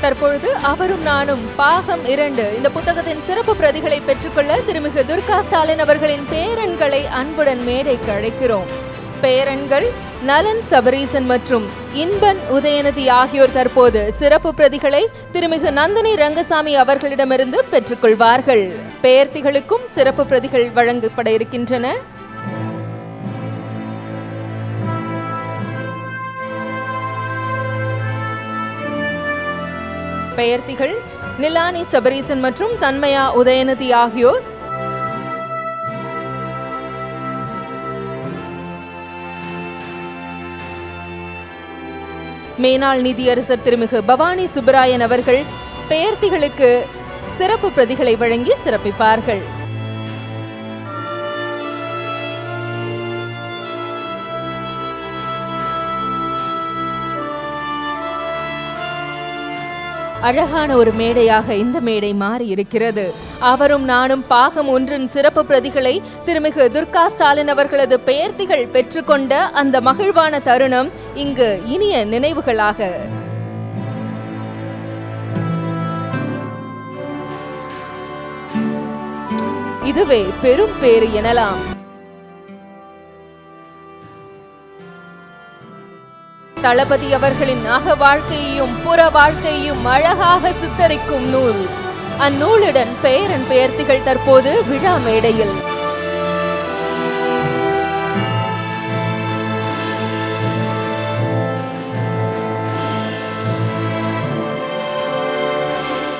தற்பொழுது அவரும் நானும் பாகம் இரண்டு. இந்த புத்தகத்தின் சிறப்பு பிரதிகளை பெற்றுக்கொள்ள திருமிகு துர்கா ஸ்டாலின் அவர்களின் பேரன்களை அன்புடன் மேடைக்கு அழைக்கிறோம். பேரன்கள் நலன் சபரீசன் மற்றும் இன்பன் உதயநிதி ஆகியோர் தற்போது சிறப்பு பிரதிகளை திருமிகு நந்தினி ரங்கசாமி அவர்களிடமிருந்து பெற்றுக்கொள்வார்கள். பெயர்த்திகளுக்கும் சிறப்பு பிரதிகள் வழங்கப்பட இருக்கின்றன. பெயர்த்திகள் நிலானி சபரீசன் மற்றும் தன்மயா உதயநிதி ஆகியோர். மேனாள் நிதியரசர் திருமிகு பவானி சுப்பராயன் அவர்கள் பெயர்த்திகளுக்கு சிறப்பு பிரதிகளை வழங்கி சிறப்பிப்பார்கள். அழகான ஒரு மேடையாக இந்த மேடை மாறி இருக்கிறது அவரும் நானும் பாகம் ஒன்றின் சிறப்பு பிரதிகளை திருமிகு துர்கா ஸ்டாலின் அவர்களது பெயர்த்திகள் பெற்றுக்கொண்ட அந்த மகிழ்வான தருணம் இங்கு இனிய நினைவுகளாக. இதுவே பெரும் பேறு எனலாம். தளபதி அவர்களின் அக வாழ்க்கையையும் புற வாழ்க்கையையும் அழகாக சித்தரிக்கும் நூல். அந்நூலுடன் பெயரன் பெயர்த்திகள் தற்போது விழா மேடையில்.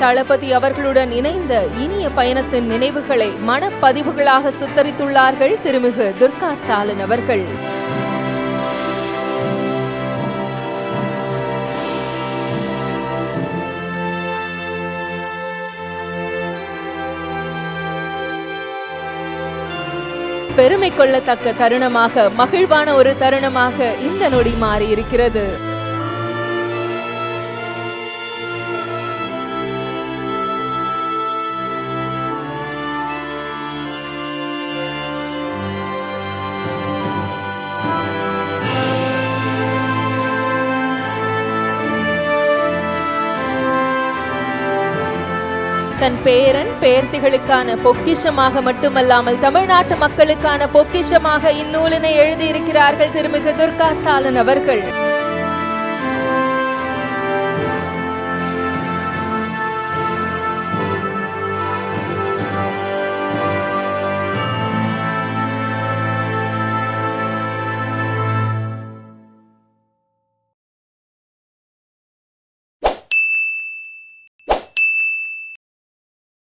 தளபதி அவர்களுடன் இணைந்த இனிய பயணத்தின் நினைவுகளை மனப்பதிவுகளாக சித்தரித்துள்ளார்கள் திருமிகு துர்கா ஸ்டாலின் அவர்கள். பெருமை கொள்ளத்தக்க தருணமாக மகிழ்வான ஒரு தருணமாக இந்த நொடி மாறி இருக்கிறது தன் பேரன் பேர்த்திகளுக்கான பொக்கிஷமாக மட்டுமல்லாமல் தமிழ்நாட்டு மக்களுக்கான பொக்கிஷமாக இந்நூலினை எழுதியிருக்கிறார்கள் திருமிகு துர்கா ஸ்டாலின் அவர்கள்.